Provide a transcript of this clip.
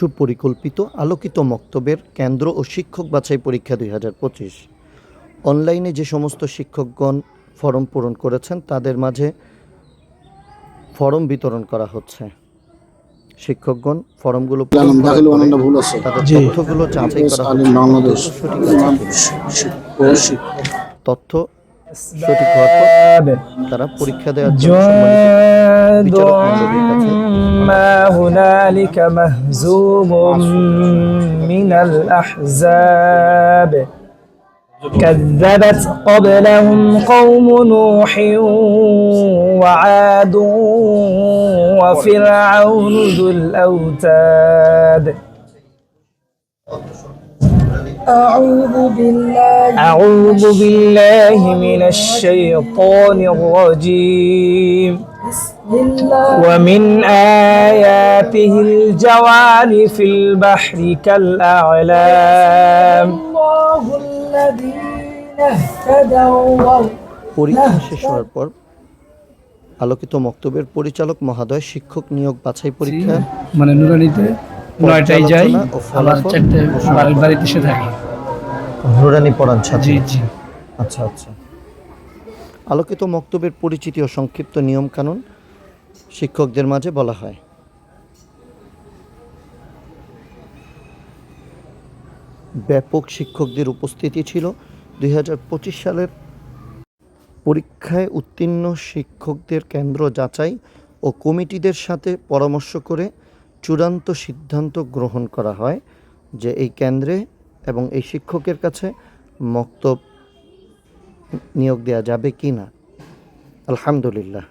সুপরিকল্পিত আলোকিত মক্তবের কেন্দ্র ও শিক্ষক বাছাই পরীক্ষা দুই হাজার পঁচিশ। অনলাইনে যে সমস্ত শিক্ষকগণ ফর্ম পূরণ করেছেন তাদের মাঝে ফর্ম বিতরণ করা হচ্ছে। শিক্ষকগণ ফর্মগুলো তাদের তথ্যগুলো যাচাই করা তথ্য সঠিক হওয়ার পর তারা পরীক্ষা দেওয়ার জন্য ما هنالك مهزوم من الأحزاب كذبت قبلهم قوم نوح وعاد وفرعون ذو الأوتاد أعوذ بالله أعوذ بالله من الشيطان الرجيم ومن آياته الجوار في البحر كالأعلام الله الذين اهتدوا পরীক্ষা শেষ হওয়ার পর আলোকিত মক্তবের পরিচালক মহোদয় শিক্ষক নিয়োগ বাছাই পরীক্ষা মানে নুরানিতে নয়টায় যাই পর্যালোচনা ও আবার ফলাফল চারটে বাড়ির বাড়িতে এসে থাকি নুরানি পড়ান জি ছাত্রী জি আচ্ছা আচ্ছা আলোকিত মক্তবের পরিচিতি ও সংক্ষিপ্ত নিয়মকানুন শিক্ষকদের মাঝে বলা হয়। ব্যাপক শিক্ষকদের উপস্থিতি ছিল দুই হাজার পঁচিশ সালের পরীক্ষায় উত্তীর্ণ শিক্ষকদের কেন্দ্র যাচাই ও কমিটিদের সাথে পরামর্শ করে চূড়ান্ত সিদ্ধান্ত গ্রহণ করা হয় যে এই কেন্দ্রে এবং এই শিক্ষকের কাছে মক্তব নিয়োগ দেওয়া যাবে কি না আলহামদুলিল্লাহ।